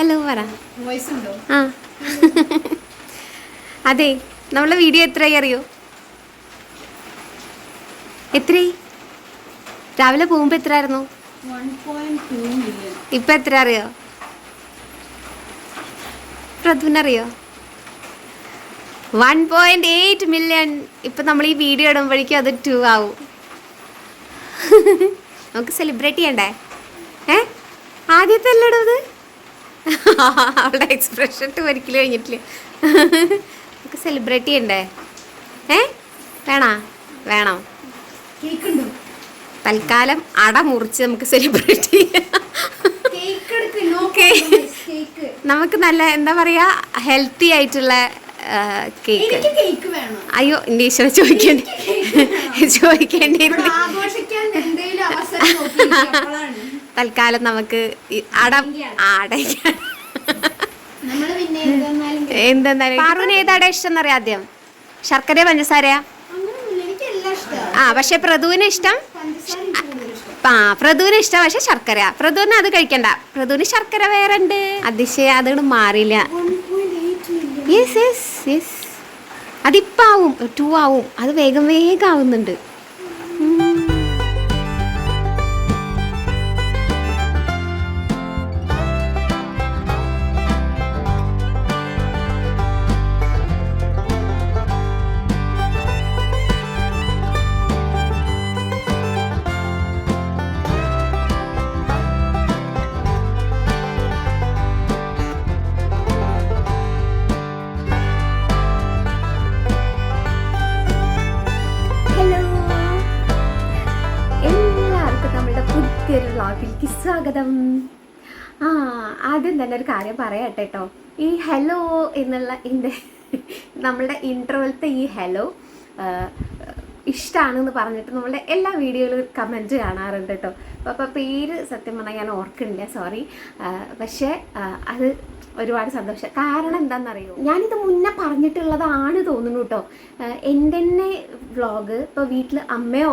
Hello പറ. ആ. അതെ നമ്മളെ വീഡിയോ എത്രയായി അറിയോ? എത്രയായി? രാവിലെ പോകുമ്പോൾ എത്ര ആയിരുന്നു ഇപ്പൊ എത്ര അറിയോ? പ്രഥുനറിയോ വൺ പോയിന്റ് എയ്റ്റ് മില്യൺ ഇപ്പം നമ്മൾ ഈ വീഡിയോ ഇടുമ്പോഴേക്കും അത് ടു ആവും. നമുക്ക് സെലിബ്രേറ്റ് ചെയ്യണ്ടേ? ഏ? ആദ്യത്തെ അല്ലേ ഇത് അവളുടെ എക്സ്പ്രഷൻ ഇട്ട് ഒരിക്കലും കഴിഞ്ഞിട്ടില്ല നമുക്ക് സെലിബ്രേറ്റ് ചെയ്യണ്ടേ? ഏ? വേണോ? വേണോ? തൽക്കാലം അട മുറിച്ച് നമുക്ക് സെലിബ്രേറ്റ് ചെയ്യാം. നമുക്ക് നല്ല എന്താ പറയാ ഹെൽത്തി ആയിട്ടുള്ള കേക്ക്. അയ്യോ എന്റെ ഈശ്വര ചോദിക്കേണ്ടി ചോദിക്കേണ്ടിയിരുന്നു തൽക്കാലം നമുക്ക് അട എന്തെന്നാലും പാറുവിന് ഏത് അട ഇഷ്ടം എന്നറിയാം ആദ്യം? ശർക്കര പഞ്ചസാരയാ? ആ പക്ഷെ പ്രതുവിന് ഇഷ്ടം ആ പ്രതുവിന് ഇഷ്ടം പക്ഷെ ശർക്കര പ്രതുവിന് അത് കഴിക്കണ്ട. പ്രതുവിന് ശർക്കര വേറെ ഉണ്ട് അതിശയ അതുകൊണ്ട് മാറിയില്ല. അതിപ്പാവും യെസ് യെസ് യെസ് ടു ആവും. അത് വേഗം വേഗം ആവുന്നുണ്ട്. സ്വാഗതം ആ ആദ്യം തന്നെ ഒരു കാര്യം പറയട്ടെ കേട്ടോ ഈ ഹലോ എന്നുള്ള എന്റെ നമ്മളുടെ ഇന്റർവെലത്തെ ഈ ഹലോ ഇഷ്ടമാണെന്ന് പറഞ്ഞിട്ട് നമ്മളുടെ എല്ലാ വീഡിയോയിലും കമന്റ് കാണാറുണ്ട് കേട്ടോ അപ്പോൾ അപ്പോൾ പേര് സത്യം പറഞ്ഞാൽ ഞാൻ ഓർക്കുന്നില്ല സോറി പക്ഷേ അത് ഒരുപാട് സന്തോഷം കാരണം എന്താണെന്നറിയോ ഞാനിത് മുന്നേ പറഞ്ഞിട്ടുള്ളതാണ് തോന്നുന്നു കേട്ടോ എന്റെ തന്നെ വ്ളോഗ് ഇപ്പോൾ വീട്ടിൽ അമ്മയോ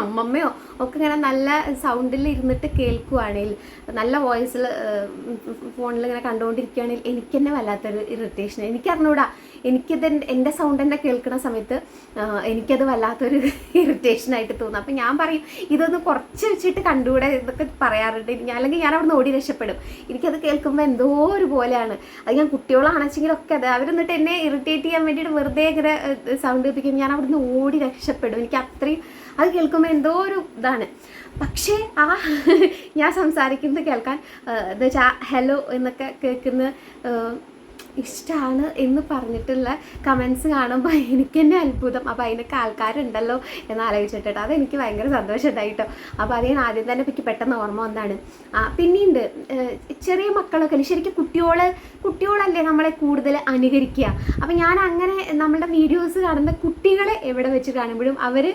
അമ്മമ്മയോ ഒക്കെ ഇങ്ങനെ നല്ല സൗണ്ടിൽ ഇരുന്നിട്ട് കേൾക്കുവാണെങ്കിൽ നല്ല വോയിസിൽ ഫോണിൽ ഇങ്ങനെ കണ്ടുകൊണ്ടിരിക്കുകയാണെങ്കിൽ എനിക്ക് തന്നെ വല്ലാത്തൊരു ഇറിറ്റേഷൻ എനിക്കറിഞ്ഞൂടാ എനിക്കിത് എന്റെ- സൗണ്ട് തന്നെ കേൾക്കുന്ന സമയത്ത് എനിക്കത് വല്ലാത്തൊരു ഇറിറ്റേഷനായിട്ട് തോന്നും. അപ്പം ഞാൻ പറയും ഇതൊന്ന് കുറച്ച് വെച്ചിട്ട് കണ്ടുകൂടെ ഇതൊക്കെ പറയാറുണ്ട്. അല്ലെങ്കിൽ ഞാൻ അവിടെ നിന്ന് ഓടി രക്ഷപ്പെടും. എനിക്കത് കേൾക്കുമ്പോൾ എന്തോ ഒരു പോലെയാണ്. അത് ഞാൻ കുട്ടികളാണെച്ചെങ്കിലൊക്കെ അത്. അവരെന്നിട്ട് എന്നെ ഇറിറ്റേറ്റ് ചെയ്യാൻ വേണ്ടിയിട്ട് വെറുതെ ഇങ്ങനെ സൗണ്ട് കേൾപ്പിക്കും. ഞാൻ അവിടെ നിന്ന് ഓടി രക്ഷപ്പെടും. എനിക്ക് അത്രയും അത് കേൾക്കുമ്പോൾ എന്തോ ഒരു ഇതാണ്. പക്ഷേ ആ ഞാൻ സംസാരിക്കുന്നത് കേൾക്കാൻ എന്താ വെച്ചാൽ ഹലോ എന്നൊക്കെ കേൾക്കുന്ന ഇഷ്ടമാണ് എന്ന് പറഞ്ഞിട്ടുള്ള കമൻസ് കാണുമ്പോൾ എനിക്ക് തന്നെ അത്ഭുതം. അപ്പോൾ അതിനൊക്കെ ആൾക്കാരുണ്ടല്ലോ എന്ന് ആലോചിച്ചിട്ട് അതെനിക്ക് ഭയങ്കര സന്തോഷമുണ്ടായിട്ടോ അപ്പോൾ അത് ഞാൻ ആദ്യം തന്നെ എനിക്ക് പെട്ടെന്ന് ഓർമ്മ വന്നാണ്. ആ പിന്നീട് ചെറിയ മക്കളൊക്കെ ശരിക്കും കുട്ടികളെ കുട്ടിയോളല്ലേ നമ്മളെ കൂടുതൽ അനുകരിക്കുക. അപ്പോൾ ഞാൻ അങ്ങനെ നമ്മളുടെ വീഡിയോസ് കാണുന്ന കുട്ടികളെ എവിടെ വെച്ച് കാണുമ്പോഴും അവർ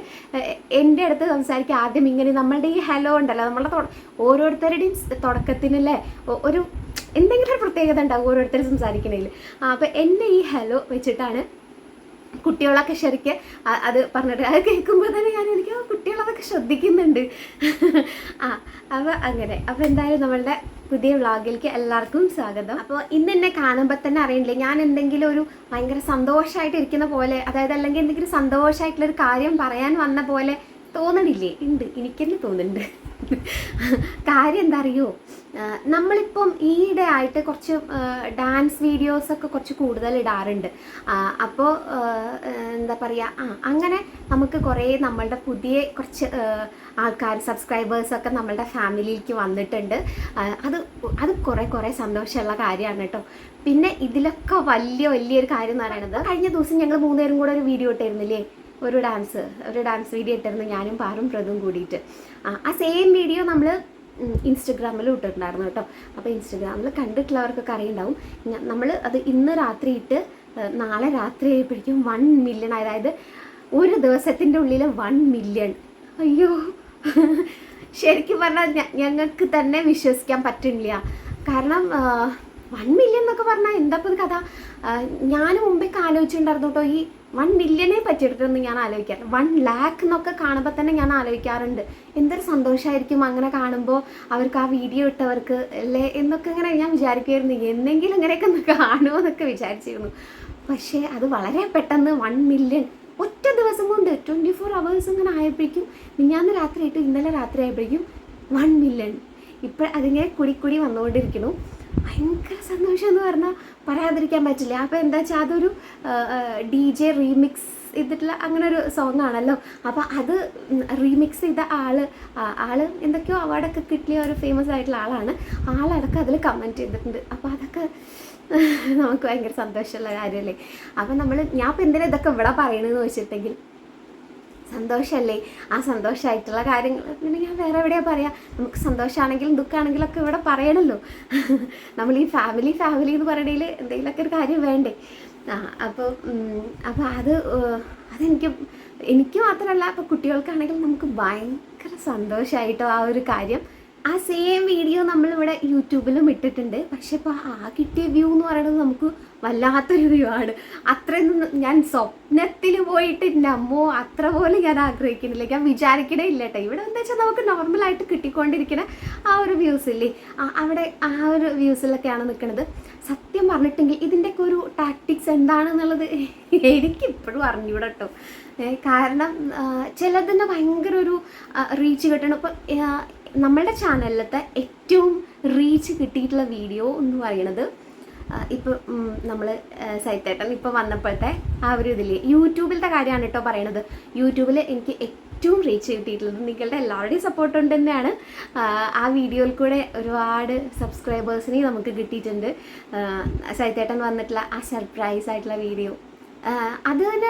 എന്റെ അടുത്ത് സംസാരിക്കുക. ആദ്യം ഇങ്ങനെ നമ്മളുടെ ഈ ഹലോ ഉണ്ടല്ലോ. നമ്മളുടെ ഓരോരുത്തരുടെയും തുടക്കത്തിനല്ലേ? ഒരു എന്തെങ്കിലും ഒരു പ്രത്യേകത ഉണ്ടാവും ഓരോരുത്തർ സംസാരിക്കണേൽ അപ്പം എന്റെ ഈ ഹലോ വെച്ചിട്ടാണ് കുട്ടികളൊക്കെ ശരിക്ക് അത് പറഞ്ഞിട്ട് അത് കേൾക്കുമ്പോൾ തന്നെ ഞാൻ എനിക്ക് കുട്ടികളതൊക്കെ ശ്രദ്ധിക്കുന്നുണ്ട്. ആ അപ്പോൾ അങ്ങനെ. അപ്പോൾ എന്തായാലും നമ്മളുടെ പുതിയ വ്ളോഗിലേക്ക് എല്ലാവർക്കും സ്വാഗതം. അപ്പോൾ ഇന്ന് എന്നെ കാണുമ്പോൾ തന്നെ അറിയണില്ലേ ഞാൻ എന്തെങ്കിലും ഒരു ഭയങ്കര സന്തോഷമായിട്ട് ഇരിക്കുന്ന പോലെ അതായത് അല്ലെങ്കിൽ എന്തെങ്കിലും സന്തോഷമായിട്ടുള്ളൊരു കാര്യം പറയാൻ വന്ന പോലെ തോന്നണില്ലേ? ഉണ്ട്. എനിക്കെന്നെ തോന്നുന്നുണ്ട്. കാര്യം എന്താ അറിയോ നമ്മളിപ്പം ഈയിടെ ആയിട്ട് കുറച്ച് ഡാൻസ് വീഡിയോസൊക്കെ കുറച്ച് കൂടുതൽ ഇടാറുണ്ട്. അപ്പോൾ എന്താ പറയുക ആ അങ്ങനെ നമുക്ക് കുറേ നമ്മളുടെ പുതിയ കുറച്ച് ആൾക്കാർ സബ്സ്ക്രൈബേഴ്സൊക്കെ നമ്മളുടെ ഫാമിലിയിലേക്ക് വന്നിട്ടുണ്ട്. അത് അത് കുറേ കുറേ സന്തോഷമുള്ള കാര്യമാണ് കേട്ടോ. പിന്നെ ഇതിലൊക്കെ വലിയ വലിയൊരു കാര്യം എന്ന് പറയുന്നത് കഴിഞ്ഞ ദിവസം ഞങ്ങൾ മൂന്നുപേരും കൂടെ ഒരു വീഡിയോ ഇട്ടായിരുന്നില്ലേ ഒരു ഡാൻസ് ഒരു ഡാൻസ് വീഡിയോ ഇട്ടിരുന്നു ഞാനും പാറും പ്രതും കൂടിയിട്ട്. ആ സെയിം വീഡിയോ നമ്മൾ ഇൻസ്റ്റഗ്രാമിൽ ഇട്ടിട്ടുണ്ടായിരുന്നു കേട്ടോ. അപ്പോൾ ഇൻസ്റ്റഗ്രാമിൽ കണ്ടിട്ടുള്ളവർക്കൊക്കെ അറിയുണ്ടാവും. നമ്മൾ അത് ഇന്ന് രാത്രി ഇട്ട് നാളെ രാത്രി ആയപ്പോഴേക്കും വൺ മില്യൺ അതായത് ഒരു ദിവസത്തിന്റെ ഉള്ളിൽ വൺ മില്യൺ അയ്യോ. ശരിക്കും പറഞ്ഞാൽ ഞങ്ങൾക്ക് തന്നെ വിശ്വസിക്കാൻ പറ്റുന്നില്ല. കാരണം വൺ മില്യൺ എന്നൊക്കെ പറഞ്ഞാൽ എന്താ ഇപ്പം കഥ ഞാൻ മുമ്പേ ആലോചിച്ചിട്ടുണ്ടായിരുന്നു കേട്ടോ ഈ വൺ മില്യനെ പറ്റിയെടുത്തെന്ന് ഞാൻ ആലോചിക്കാറ് വൺ ലാക്ക് എന്നൊക്കെ കാണുമ്പോൾ തന്നെ ഞാൻ ആലോചിക്കാറുണ്ട്. എന്തൊരു സന്തോഷമായിരിക്കും അങ്ങനെ കാണുമ്പോൾ അവർക്ക് ആ വീഡിയോ ഇട്ടവർക്ക് അല്ലേ? എന്നൊക്കെ ഇങ്ങനെ ഞാൻ വിചാരിക്കുമായിരുന്നു എന്നെങ്കിലും ഇങ്ങനെയൊക്കെ ഒന്ന് കാണുമോ എന്നൊക്കെ വിചാരിച്ചിരുന്നു. പക്ഷേ അത് വളരെ പെട്ടെന്ന് വൺ മില്യൺ ഒറ്റ ദിവസം കൊണ്ട് ട്വന്റി ഫോർ അവേഴ്സ് ഇങ്ങനെ ആയപ്പോഴേക്കും മിഞ്ഞാന്ന് രാത്രി ആയിട്ട് ഇന്നലെ രാത്രി ആയപ്പോഴേക്കും വൺ മില്യൺ ഇപ്പോൾ അതിങ്ങനെ കുടി കുടി വന്നുകൊണ്ടിരിക്കുന്നു. ഭയങ്കര സന്തോഷം എന്ന് പറഞ്ഞാൽ പറയാതിരിക്കാൻ പറ്റില്ല. അപ്പോൾ എന്താ വെച്ചാൽ അതൊരു ഡി ജെ റീമിക്സ് ചെയ്തിട്ടുള്ള അങ്ങനെ ഒരു സോങ് ആണല്ലോ. അപ്പോൾ അത് റീമിക്സ് ചെയ്ത ആൾ ആൾ എന്തൊക്കെയോ അവാർഡൊക്കെ കിട്ടിയ ഒരു ഫേമസ് ആയിട്ടുള്ള ആളാണ്. ആളടക്കം അതിൽ കമന്റ് ചെയ്തിട്ടുണ്ട്. അപ്പോൾ അതൊക്കെ നമുക്ക് ഭയങ്കര സന്തോഷമുള്ള കാര്യമല്ലേ അപ്പം നമ്മൾ ഞാൻ ഇപ്പം എന്തിനാ ഇതൊക്കെ ഇവിടെ പറയണമെന്ന് വെച്ചിട്ടുണ്ടെങ്കിൽ സന്തോഷമല്ലേ ആ സന്തോഷമായിട്ടുള്ള കാര്യങ്ങൾ. പിന്നെ ഞാൻ വേറെ എവിടെയാണ് പറയാ? നമുക്ക് സന്തോഷമാണെങ്കിലും ദുഃഖമാണെങ്കിലും ഒക്കെ ഇവിടെ പറയണല്ലോ. നമ്മൾ ഈ ഫാമിലി ഫാമിലി എന്ന് പറയണതിൽ എന്തെങ്കിലുമൊക്കെ ഒരു കാര്യം വേണ്ടേ? ആ അപ്പോൾ അപ്പോൾ അത് അതെനിക്ക് എനിക്ക് മാത്രമല്ല അപ്പോൾ കുട്ടികൾക്കാണെങ്കിലും നമുക്ക് ഭയങ്കര സന്തോഷമായിട്ടോ ആ ഒരു കാര്യം. ആ സെയിം വീഡിയോ നമ്മളിവിടെ യൂട്യൂബിലും ഇട്ടിട്ടുണ്ട്. പക്ഷെ ഇപ്പോൾ ആ കിട്ടിയ വ്യൂ എന്ന് പറയുന്നത് നമുക്ക് വല്ലാത്തൊരു വ്യൂ ആണ് അത്രയൊന്നും ഞാൻ സ്വപ്നത്തിൽ പോയിട്ട് അമ്മോ അത്ര പോലും ഞാൻ ആഗ്രഹിക്കുന്നില്ല. ഞാൻ വിചാരിക്കണേ ഇല്ല കേട്ടോ ഇവിടെ എന്താ വെച്ചാൽ നമുക്ക് നോർമലായിട്ട് കിട്ടിക്കൊണ്ടിരിക്കുന്ന ആ ഒരു വ്യൂസ് ഇല്ലേ അവിടെ ആ ഒരു വ്യൂസിലൊക്കെയാണ് നിൽക്കുന്നത് സത്യം പറഞ്ഞിട്ടെങ്കിൽ ഇതിന്റെയൊക്കെ ഒരു ടാക്ടിക്സ് എന്താണെന്നുള്ളത് എനിക്കിപ്പോഴും അറിഞ്ഞൂടെ കേട്ടോ കാരണം ചിലതിന് ഭയങ്കര ഒരു റീച്ച് കിട്ടണം. ഇപ്പം നമ്മളുടെ ചാനലിലത്തെ ഏറ്റവും റീച്ച് കിട്ടിയിട്ടുള്ള വീഡിയോ എന്ന് പറയുന്നത് ഇപ്പം നമ്മൾ സൈത്തേട്ടൻ ഇപ്പോൾ വന്നപ്പോഴത്തെ ആ ഒരു ഇതിൽ യൂട്യൂബിലത്തെ കാര്യമാണ് കേട്ടോ പറയണത്. യൂട്യൂബിൽ എനിക്ക് ഏറ്റവും റീച്ച് കിട്ടിയിട്ടുള്ളത് നിങ്ങളുടെ എല്ലാവരുടെയും സപ്പോർട്ട് ഉണ്ട് തന്നെയാണ്. ആ, വീഡിയോയിൽ കൂടെ ഒരുപാട് സബ്സ്ക്രൈബേഴ്സിനെ നമുക്ക് കിട്ടിയിട്ടുണ്ട്. സൈറ്റേട്ടൻ വന്നിട്ടുള്ള ആ സർപ്രൈസ് ആയിട്ടുള്ള വീഡിയോ ആഹ് അത് തന്നെ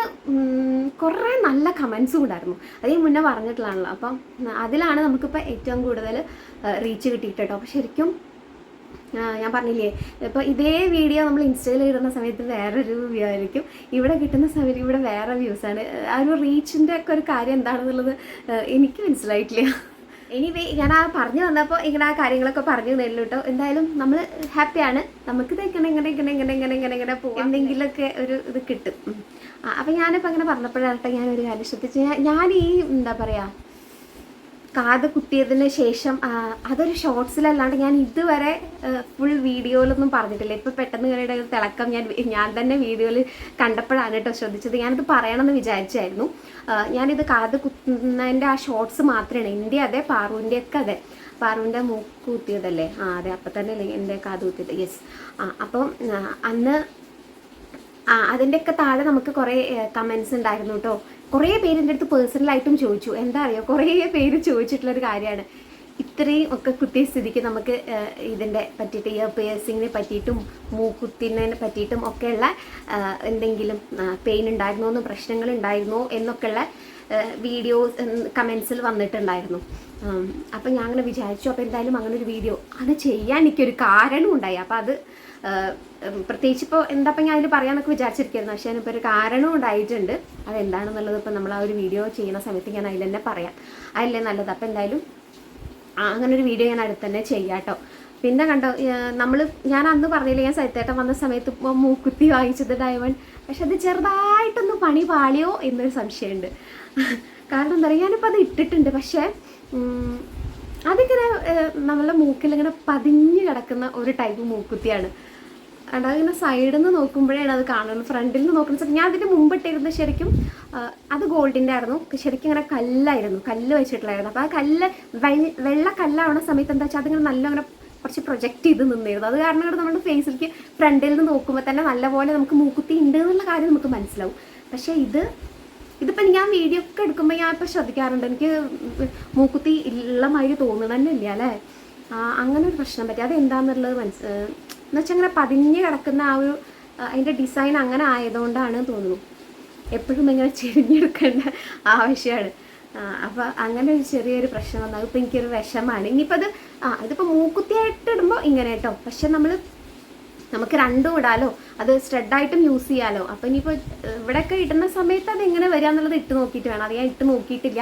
കുറേ നല്ല കമൻസും ഉണ്ടായിരുന്നു. അത് മുന്നേ പറഞ്ഞിട്ടുള്ളതാണല്ലോ. അപ്പം അതിലാണ് നമുക്കിപ്പോൾ ഏറ്റവും കൂടുതൽ റീച്ച് കിട്ടിയിട്ടോ കേട്ടോ അപ്പോൾ ശരിക്കും ഞാൻ പറഞ്ഞില്ലേ? ഇപ്പോൾ ഇതേ വീഡിയോ നമ്മൾ ഇൻസ്റ്റയിൽ ഇടുന്ന സമയത്ത് വേറൊരു വ്യൂ ആയിരിക്കും. ഇവിടെ കിട്ടുന്ന സമയത്ത് ഇവിടെ വേറെ വ്യൂസാണ് ആ ഒരു റീച്ചിന്റെ ഒക്കെ ഒരു കാര്യം എന്താണെന്നുള്ളത് എനിക്ക് മനസ്സിലായിട്ടില്ല. എനിവേ ഞാൻ ആ പറഞ്ഞു വന്നപ്പോൾ ഇങ്ങനെ ആ കാര്യങ്ങളൊക്കെ പറഞ്ഞു തന്നില്ല കേട്ടോ. എന്തായാലും നമ്മൾ ഹാപ്പിയാണ് നമുക്ക് തേക്കണം ഇങ്ങനെ ഇങ്ങനെ ഇങ്ങനെ ഇങ്ങനെ ഇങ്ങനെ ഇങ്ങനെ പോകും എന്തെങ്കിലുമൊക്കെ ഒരു ഇത് കിട്ടും. അപ്പം ഞാനിപ്പോൾ അങ്ങനെ കേട്ടോ ഞാനൊരു കാര്യം ശ്രദ്ധിച്ചു ഞാൻ ഈ എന്താ പറയുക കാത് കുത്തിയതിന് ശേഷം അതൊരു ഷോർട്സിലല്ലാണ്ട് ഞാൻ ഇതുവരെ ഫുൾ വീഡിയോയിലൊന്നും പറഞ്ഞിട്ടില്ല. ഇപ്പം പെട്ടെന്ന് കയറിയുടെ ഒരു തിളക്കം ഞാൻ ഞാൻ തന്നെ വീഡിയോയിൽ കണ്ടപ്പോഴാണ് കേട്ടോ ശ്രദ്ധിച്ചത്. ഞാനിത് പറയണമെന്ന് വിചാരിച്ചായിരുന്നു. ഞാനിത് കാത് കുത്തുന്നതിന്റെ ആ ഷോർട്സ് മാത്രമാണ് എന്റെ അതെ പാറുവിന്റെ ഒക്കെ അതെ. പാറുവിന്റെ മൂക്ക് കുത്തിയതല്ലേ? ആ അതെ അപ്പം തന്നെ അല്ലേ എന്റെ കാത് കുത്തിയത്. യെസ് ആ അപ്പം അന്ന് ആ അതിന്റെയൊക്കെ താഴെ നമുക്ക് കുറേ കമൻസ് ഉണ്ടായിരുന്നു കേട്ടോ. കുറേ പേര് എന്റെ അടുത്ത് പേഴ്സണലായിട്ടും ചോദിച്ചു. എന്താ അറിയോ? കുറേ പേര് ചോദിച്ചിട്ടുള്ളൊരു കാര്യമാണ്. ഇത്രയും ഒക്കെ കുത്തിയ സ്ഥിതിക്ക് നമുക്ക് ഇതിന്റെ പറ്റിയിട്ട് ഇയർ പിയേഴ്സിങ്ങിനെ പറ്റിയിട്ടും മൂക്കുത്തിനെ പറ്റിയിട്ടും ഒക്കെയുള്ള എന്തെങ്കിലും പെയിൻ ഉണ്ടായിരുന്നോ എന്ന് പ്രശ്നങ്ങൾ ഉണ്ടായിരുന്നോ എന്നൊക്കെയുള്ള വീഡിയോസ് കമൻസിൽ വന്നിട്ടുണ്ടായിരുന്നു. അപ്പം ഞാൻ അങ്ങനെ വിചാരിച്ചു അപ്പോൾ എന്തായാലും അങ്ങനെ ഒരു വീഡിയോ അത് ചെയ്യാൻ എനിക്കൊരു കാരണം ഉണ്ടായി അപ്പോൾ അത് പ്രത്യേകിച്ച് ഇപ്പോൾ എന്താ ഇപ്പം ഞാൻ അതിൽ പറയാമെന്നൊക്കെ വിചാരിച്ചിരിക്കുന്നു പക്ഷേ അതിനിപ്പോൾ ഒരു കാരണം ഉണ്ടായിട്ടുണ്ട്. അതെന്താണെന്നുള്ളത് ഇപ്പം നമ്മൾ ആ ഒരു വീഡിയോ ചെയ്യുന്ന സമയത്ത് ഞാൻ അതിൽ തന്നെ പറയാം. അതല്ലേ നല്ലത്. അപ്പം എന്തായാലും അങ്ങനെ ഒരു വീഡിയോ ഞാൻ അടുത്ത് തന്നെ ചെയ്യാം കേട്ടോ പിന്നെ കണ്ടോ നമ്മൾ ഞാൻ അന്ന് പറഞ്ഞില്ലേ ഞാൻ സത്യേട്ടം വന്ന സമയത്ത് ഇപ്പോൾ മൂക്കുത്തി വാങ്ങിച്ചത് ഡയമണ്ട് പക്ഷെ അത് ചെറുതായിട്ടൊന്ന് പണി പാളിയോ എന്നൊരു സംശയമുണ്ട്. കാരണം എന്താ പറയുക ഞാനിപ്പോൾ അത് ഇട്ടിട്ടുണ്ട്. പക്ഷേ അതിങ്ങനെ നമ്മളെ മൂക്കിലിങ്ങനെ പതിഞ്ഞ് കിടക്കുന്ന ഒരു ടൈപ്പ് മൂക്കുത്തിയാണ്. അവിടെ ഇങ്ങനെ സൈഡിൽ നിന്ന് നോക്കുമ്പോഴാണ് അത് കാണുന്നത്. ഫ്രണ്ടിൽ നിന്ന് നോക്കുന്ന സമയത്ത് ഞാൻ അതിന്റെ മുമ്പ് ഇട്ടിരുന്ന ശരിക്കും അത് ഗോൾഡിന്റെ ആയിരുന്നു. ശരിക്കും ഇങ്ങനെ കല്ലായിരുന്നു. കല്ല് വെച്ചിട്ടുള്ളായിരുന്നു അപ്പോൾ ആ കല്ല് വെള്ള കല്ലാവണ സമയത്ത് എന്താ വെച്ചാൽ അതിങ്ങനെ നല്ല അങ്ങനെ കുറച്ച് പ്രൊജക്റ്റ് ചെയ്ത് നിന്നിരുന്നു. അത് കാരണം കൂടെ നമ്മുടെ ഫേസിലേക്ക് ഫ്രണ്ടിൽ നിന്ന് നോക്കുമ്പോൾ തന്നെ നല്ലപോലെ നമുക്ക് മൂക്കുത്തി ഉണ്ട് എന്നുള്ള കാര്യം നമുക്ക് മനസ്സിലാവും. പക്ഷേ ഇത് ഇതിപ്പോൾ ഞാൻ വീഡിയോ ഒക്കെ എടുക്കുമ്പോൾ ഞാൻ ഇപ്പോൾ ശ്രദ്ധിക്കാറുണ്ട്. എനിക്ക് മൂക്കുത്തി ഉള്ള മാതിരി തോന്നുന്നു തന്നെ ഇല്ല അല്ലേ അങ്ങനെ ഒരു പ്രശ്നം പറ്റി. അത് എന്താണെന്നുള്ളത് മനസ്സ് എന്ന് വെച്ചാൽ അങ്ങനെ പതിഞ്ഞ് കിടക്കുന്ന ആ ഒരു അതിന്റെ ഡിസൈൻ അങ്ങനെ ആയതുകൊണ്ടാണ് തോന്നുന്നു. എപ്പോഴും ഇങ്ങനെ ചെരിഞ്ഞെടുക്കേണ്ട ആവശ്യമാണ്. അപ്പോൾ അങ്ങനെ ഒരു ചെറിയൊരു പ്രശ്നം വന്നു. അതിപ്പോൾ എനിക്കൊരു വിഷമാണ്. ഇനിയിപ്പോൾ അത് ആ ഇതിപ്പോൾ മൂക്കുത്തിയായിട്ട് ഇടുമ്പോൾ ഇങ്ങനെ കേട്ടോ. പക്ഷെ നമ്മൾ നമുക്ക് രണ്ടും ഇടാലോ? അത് സ്ട്രെഡായിട്ടും യൂസ് ചെയ്യാലോ? അപ്പോൾ ഇനിയിപ്പോൾ ഇവിടെയൊക്കെ ഇടുന്ന സമയത്ത് അത് എങ്ങനെ വരിക എന്നുള്ളത് ഇട്ട് നോക്കിയിട്ട് വേണം. അത് ഞാൻ ഇട്ട് നോക്കിയിട്ടില്ല.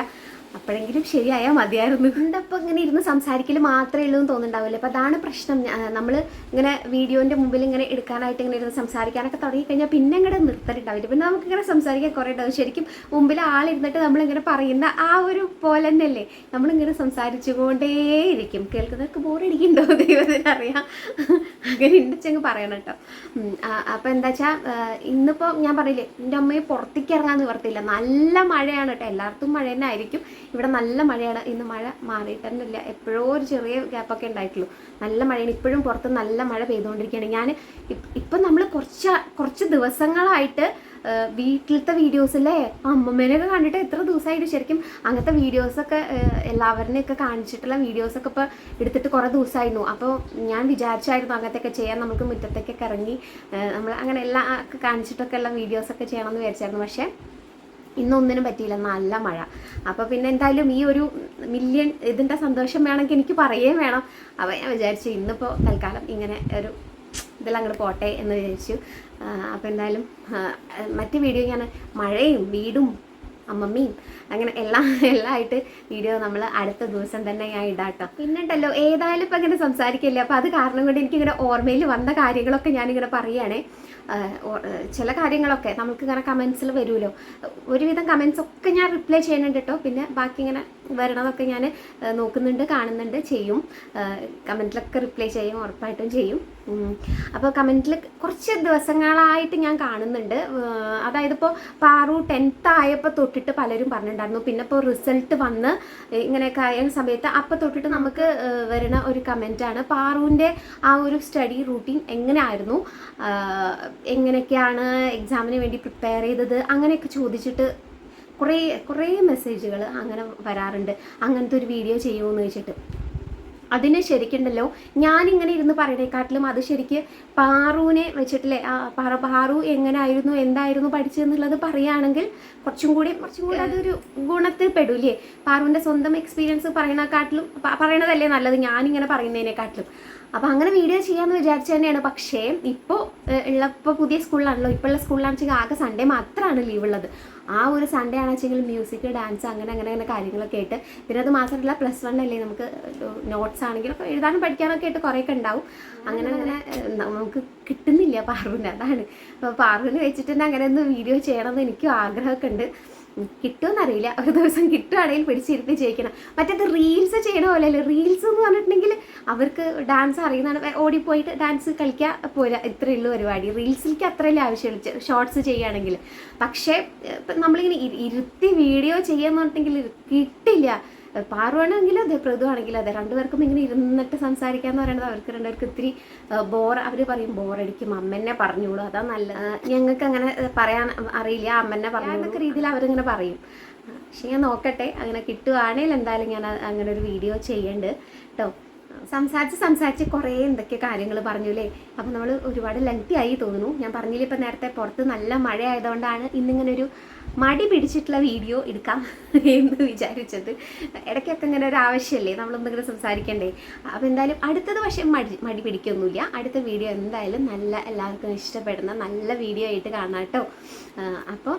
അപ്പോഴെങ്കിലും ശരിയായാൽ മതിയായിരുന്നു. എന്തപ്പോൾ ഇങ്ങനെ ഇരുന്ന് സംസാരിക്കൽ മാത്രമേ ഉള്ളൂ എന്ന് തോന്നുന്നുണ്ടാവില്ല? അപ്പോൾ അതാണ് പ്രശ്നം. നമ്മൾ ഇങ്ങനെ വീഡിയോന്റെ മുമ്പിൽ ഇങ്ങനെ എടുക്കാനായിട്ട് ഇങ്ങനെ ഇരുന്ന് സംസാരിക്കാനൊക്കെ തുടങ്ങിക്കഴിഞ്ഞാൽ പിന്നെ ഇങ്ങോട്ട് നിർത്തലുണ്ടാവില്ല. പിന്നെ നമുക്ക് ഇങ്ങനെ സംസാരിക്കാൻ കുറേ ഉണ്ടാവും. ശരിക്കും മുമ്പിൽ ആളിരുന്നിട്ട് നമ്മളിങ്ങനെ പറയുന്ന ആ ഒരു പോലെ തന്നെയല്ലേ? നമ്മളിങ്ങനെ സംസാരിച്ചുകൊണ്ടേയിരിക്കും. കേൾക്കുന്നവർക്ക് ബോറടിക്കുന്നുണ്ടോ? ദൈവത്തിനറിയാം. അങ്ങനെ ഉണ്ടെച്ചങ്ങ് പറയണം കേട്ടോ. അപ്പോൾ എന്താ വെച്ചാൽ ഇന്നിപ്പോൾ ഞാൻ പറയില്ലേ എന്റെ അമ്മയെ പുറത്തേക്ക് ഇറങ്ങാൻ നിവർത്തിയില്ല. നല്ല മഴയാണ് കേട്ടോ. എല്ലായിടത്തും മഴ തന്നെ ആയിരിക്കും. ഇവിടെ നല്ല മഴയാണ്. ഇന്ന് മഴ മാറിയിട്ടില്ല എപ്പോഴോ ഒരു ചെറിയ ഗ്യാപ്പൊക്കെ ഉണ്ടായിട്ടുള്ളൂ. നല്ല മഴയാണ്. ഇപ്പോഴും പുറത്ത് നല്ല മഴ പെയ്തുകൊണ്ടിരിക്കുകയാണ്. ഞാൻ ഇപ്പം നമ്മൾ കുറച്ച് കുറച്ച് ദിവസങ്ങളായിട്ട് വീട്ടിലത്തെ വീഡിയോസിലെ അമ്മമ്മേനെയൊക്കെ കണ്ടിട്ട് എത്ര ദിവസമായിട്ട് ശരിക്കും അങ്ങനത്തെ വീഡിയോസൊക്കെ എല്ലാവരിനെയൊക്കെ കാണിച്ചിട്ടുള്ള വീഡിയോസൊക്കെ ഇപ്പോൾ എടുത്തിട്ട് കുറേ ദിവസമായിരുന്നു. അപ്പോൾ ഞാൻ വിചാരിച്ചായിരുന്നു അങ്ങനത്തെയൊക്കെ ചെയ്യാൻ നമുക്ക് മുറ്റത്തേക്കൊക്കെ ഇറങ്ങി നമ്മൾ അങ്ങനെ എല്ലാം കാണിച്ചിട്ടൊക്കെ ഉള്ള വീഡിയോസൊക്കെ ചെയ്യണമെന്ന് വിചാരിച്ചായിരുന്നു. പക്ഷേ ഇന്നൊന്നിനും പറ്റിയില്ല. നല്ല മഴ. അപ്പോൾ പിന്നെ എന്തായാലും ഈ ഒരു മില്യൺ ഇതിന്റെ സന്തോഷം വേണമെങ്കിൽ എനിക്ക് പറയുകയും വേണം. അപ്പോൾ ഞാൻ വിചാരിച്ചു ഇന്നിപ്പോൾ തൽക്കാലം ഇങ്ങനെ ഒരു ഇതെല്ലാം അങ്ങോട്ട് പോട്ടെ എന്ന് വിചാരിച്ചു. അപ്പോൾ എന്തായാലും മറ്റു വീഡിയോ ഞാൻ മഴയും വീടും അമ്മമ്മയും അങ്ങനെ എല്ലാം എല്ലാം ആയിട്ട് വീഡിയോ നമ്മൾ അടുത്ത ദിവസം തന്നെ ഞാൻ ഇടാട്ടോ പിന്നെ ഉണ്ടല്ലോ ഏതായാലും ഇപ്പം ഇങ്ങനെ സംസാരിക്കില്ല? അപ്പോൾ അത് കാരണം കൊണ്ട് എനിക്കിങ്ങനെ ഓർമ്മയിൽ വന്ന കാര്യങ്ങളൊക്കെ ഞാനിങ്ങനെ പറയുകയാണേ. ചില കാര്യങ്ങളൊക്കെ നമുക്ക് ഇങ്ങനെ കമൻസിൽ വരുമല്ലോ. ഒരുവിധം കമൻസ് ഒക്കെ ഞാൻ റിപ്ലൈ ചെയ്യുന്നുണ്ട് കേട്ടോ പിന്നെ ബാക്കി ഇങ്ങനെ വരണതൊക്കെ ഞാൻ നോക്കുന്നുണ്ട് കാണുന്നുണ്ട് ചെയ്യും. കമന്റിലൊക്കെ റിപ്ലൈ ചെയ്യും ഉറപ്പായിട്ടും ചെയ്യും. അപ്പോൾ കമന്റിൽ കുറച്ച് ദിവസങ്ങളായിട്ട് ഞാൻ കാണുന്നുണ്ട്. അതായത് ഇപ്പോൾ പാറു ടെൻത്ത് ആയപ്പോൾ തൊട്ടിട്ട് പലരും പറഞ്ഞിട്ടുണ്ടായിരുന്നു. പിന്നെ ഇപ്പോൾ റിസൾട്ട് വന്ന് ഇങ്ങനെയൊക്കെ ആയ സമയത്ത് അപ്പോൾ തൊട്ടിട്ട് നമുക്ക് വരുന്ന ഒരു കമന്റാണ്. പാറുവിന്റെ ആ ഒരു സ്റ്റഡി റൂട്ടീൻ എങ്ങനെയായിരുന്നു? എങ്ങനെയൊക്കെയാണ് എക്സാമിന് വേണ്ടി പ്രിപ്പയർ ചെയ്തത്? അങ്ങനെയൊക്കെ ചോദിച്ചിട്ട് കുറേ കുറേ മെസ്സേജുകൾ അങ്ങനെ വരാറുണ്ട്. അങ്ങനത്തെ ഒരു വീഡിയോ ചെയ്യുമെന്ന് വെച്ചിട്ട് അതിനെ ശരിക്കുണ്ടല്ലോ. ഞാനിങ്ങനെ ഇരുന്ന് പറയണേക്കാട്ടിലും അത് ശരിക്ക് പാറുവിനെ വെച്ചിട്ടില്ലേ? പാറു എങ്ങനെയായിരുന്നു എന്തായിരുന്നു പഠിച്ചതെന്നുള്ളത് പറയുകയാണെങ്കിൽ കുറച്ചും കൂടി കുറച്ചും കൂടി അതൊരു ഗുണത്തിൽ പെടൂലേ? പാറുവിന്റെ സ്വന്തം എക്സ്പീരിയൻസ് പറയണക്കാട്ടിലും പറയണതല്ലേ നല്ലത്? ഞാനിങ്ങനെ പറയുന്നതിനെക്കാട്ടിലും. അപ്പോൾ അങ്ങനെ വീഡിയോ ചെയ്യാമെന്ന് വിചാരിച്ചു തന്നെയാണ്. പക്ഷേ ഇപ്പോൾ ഉള്ള ഇപ്പോൾ പുതിയ സ്കൂളിലാണല്ലോ. ഇപ്പോൾ ഉള്ള സ്കൂളിലാണെന്ന് വെച്ചാൽ ആകെ സൺഡേ മാത്രമാണ് ലീവ് ഉള്ളത്. ആ ഒരു സൺഡേ ആണെന്ന് വെച്ചെങ്കിൽ മ്യൂസിക് ഡാൻസ് അങ്ങനെ അങ്ങനെ അങ്ങനെ കാര്യങ്ങളൊക്കെ ആയിട്ട്. പിന്നെ അത് മാത്രമല്ല പ്ലസ് വൺ അല്ലേ നമുക്ക് നോട്ട്സ് ആണെങ്കിലും എഴുതാനും പഠിക്കാനൊക്കെ ആയിട്ട് കുറേയൊക്കെ ഉണ്ടാവും. അങ്ങനെ അങ്ങനെ നമുക്ക് കിട്ടുന്നില്ല പാറുവിന് അതാണ്. അപ്പോൾ പാറുവിന് വെച്ചിട്ട് തന്നെ അങ്ങനെ ഒന്ന് വീഡിയോ ചെയ്യണമെന്ന് എനിക്കും ആഗ്രഹമൊക്കെ ഉണ്ട്. കിട്ടുമെന്നറിയില്ല. ഒരു ദിവസം കിട്ടുകയാണെങ്കിൽ പിടിച്ചിരുത്തി ചെയ്യിക്കണം മറ്റേത് റീൽസ് ചെയ്യണ പോലെ അല്ലേ റീൽസ് എന്ന് പറഞ്ഞിട്ടുണ്ടെങ്കിൽ അവർക്ക് ഡാൻസ് അറിയുന്നതാണ്. ഓടിപ്പോയിട്ട് ഡാൻസ് കളിക്കുക പോരാ. ഇത്രയേ ഉള്ളൂ പരിപാടി. റീൽസിലേക്ക് അത്രയല്ലേ ആവശ്യമുള്ളൂ. ഷോർട്സ് ചെയ്യുകയാണെങ്കിൽ. പക്ഷേ നമ്മളിങ്ങനെ ഇരുത്തി വീഡിയോ ചെയ്യാന്ന് പറഞ്ഞിട്ടുണ്ടെങ്കിൽ കിട്ടില്ല. പാറുവാണെങ്കിലും അതെ പ്രതുവാണെങ്കിലും അതെ. രണ്ടുപേർക്കും ഇങ്ങനെ ഇരുന്നിട്ട് സംസാരിക്കുക എന്ന് പറയുന്നത് അവർക്ക് രണ്ടുപേർക്ക് ഇത്തിരി ബോർ അവർ പറയും ബോറടിക്കും അമ്മന്നെ പറഞ്ഞോളൂ. അതാ നല്ല ഞങ്ങൾക്ക് അങ്ങനെ പറയാൻ അറിയില്ല അമ്മന്നെ പറഞ്ഞു എന്നൊക്കെ രീതിയിൽ അവരിങ്ങനെ പറയും. പക്ഷെ ഞാൻ നോക്കട്ടെ അങ്ങനെ കിട്ടുവാണെങ്കിൽ എന്തായാലും ഞാൻ അങ്ങനെ ഒരു വീഡിയോ ചെയ്യണ്ട് കേട്ടോ സംസാരിച്ച് സംസാരിച്ച് കുറേ എന്തൊക്കെ കാര്യങ്ങൾ പറഞ്ഞു അപ്പോൾ അപ്പം നമ്മൾ ഒരുപാട് ലെങ്തി ആയി തോന്നുന്നു. ഞാൻ പറഞ്ഞില്ല ഇപ്പം നേരത്തെ പുറത്ത് നല്ല മഴ ആയതുകൊണ്ടാണ് ഇന്നിങ്ങനെ ഒരു മടി പിടിച്ചിട്ടുള്ള വീഡിയോ എടുക്കാം എന്ന് വിചാരിച്ചത്. ഇടയ്ക്കൊക്കെ ഇങ്ങനെ ഒരു ആവശ്യമല്ലേ നമ്മളൊന്നിങ്ങനെ സംസാരിക്കണ്ടേ? അപ്പോൾ എന്തായാലും അടുത്തത് പക്ഷേ മടി മടി പിടിക്കൊന്നുമില്ല. അടുത്ത വീഡിയോ എന്തായാലും നല്ല എല്ലാവർക്കും ഇഷ്ടപ്പെടുന്ന നല്ല വീഡിയോ ആയിട്ട് കാണാം കേട്ടോ. അപ്പോൾ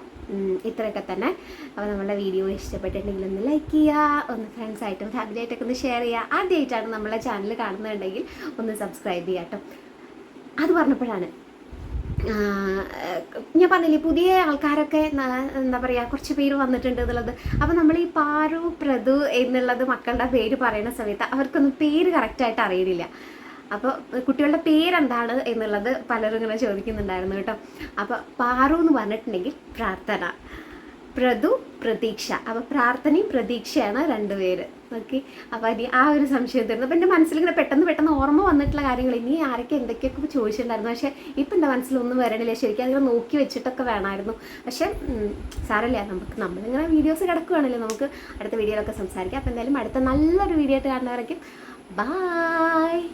ഇത്രയൊക്കെ തന്നെ. അപ്പോൾ നമ്മളുടെ വീഡിയോ ഇഷ്ടപ്പെട്ടിട്ടുണ്ടെങ്കിൽ ഒന്ന് ലൈക്ക് ചെയ്യുക ഒന്ന് ഫ്രണ്ട്സായിട്ടും ഫാമിലിയായിട്ടൊക്കെ ഒന്ന് ഷെയർ ചെയ്യുക. ആദ്യമായിട്ടാണ് നമ്മളെ ചാനൽ കാണുന്നുണ്ടെങ്കിൽ ഒന്ന് സബ്സ്ക്രൈബ് ചെയ്യാം കേട്ടോ. അത് പറഞ്ഞപ്പോഴാണ് ഞാൻ പറഞ്ഞില്ലേ പുതിയ ആൾക്കാരൊക്കെ എന്താ പറയുക കുറച്ച് പേര് വന്നിട്ടുണ്ട് എന്നുള്ളത്. അപ്പോൾ നമ്മൾ ഈ പാരു പ്രതു എന്നുള്ളത് മക്കളുടെ പേര് പറയുന്ന സമയത്ത് അവർക്കൊന്നും പേര് കറക്റ്റായിട്ട് അറിയില്ല അപ്പോൾ കുട്ടികളുടെ പേരെന്താണ് എന്നുള്ളത് പലരും ഇങ്ങനെ ചോദിക്കുന്നുണ്ടായിരുന്നു കേട്ടോ. അപ്പോൾ പാറു എന്ന് പറഞ്ഞിട്ടുണ്ടെങ്കിൽ പ്രാർത്ഥന. പ്രതു പ്രതീക്ഷ. അപ്പോൾ പ്രാർത്ഥനയും പ്രതീക്ഷയാണ് രണ്ടുപേര് ഓക്കെ. അപ്പോൾ ഇനി ആ ഒരു സംശയം തരുന്നു അപ്പോൾ എന്റെ മനസ്സിൽ ഇങ്ങനെ പെട്ടെന്ന് പെട്ടെന്ന് ഓർമ്മ വന്നിട്ടുള്ള കാര്യങ്ങൾ. ഇനി ആരൊക്കെ എന്തൊക്കെയൊക്കെ ചോദിച്ചിട്ടുണ്ടായിരുന്നു. പക്ഷേ ഇപ്പം എന്റെ മനസ്സിലൊന്നും വരണില്ല. ശരിക്കും അതിങ്ങനെ നോക്കി വെച്ചിട്ടൊക്കെ വേണമായിരുന്നു. പക്ഷേ സാറല്ലേ നമുക്ക് നമ്മളിങ്ങനെ വീഡിയോസ് കിടക്കുകയാണല്ലോ നമുക്ക് അടുത്ത വീഡിയോയിലൊക്കെ സംസാരിക്കാം. അപ്പോൾ എന്തായാലും അടുത്ത നല്ലൊരു വീഡിയോ ആയിട്ട് കാണുന്നവരൊക്കെ. ബായ്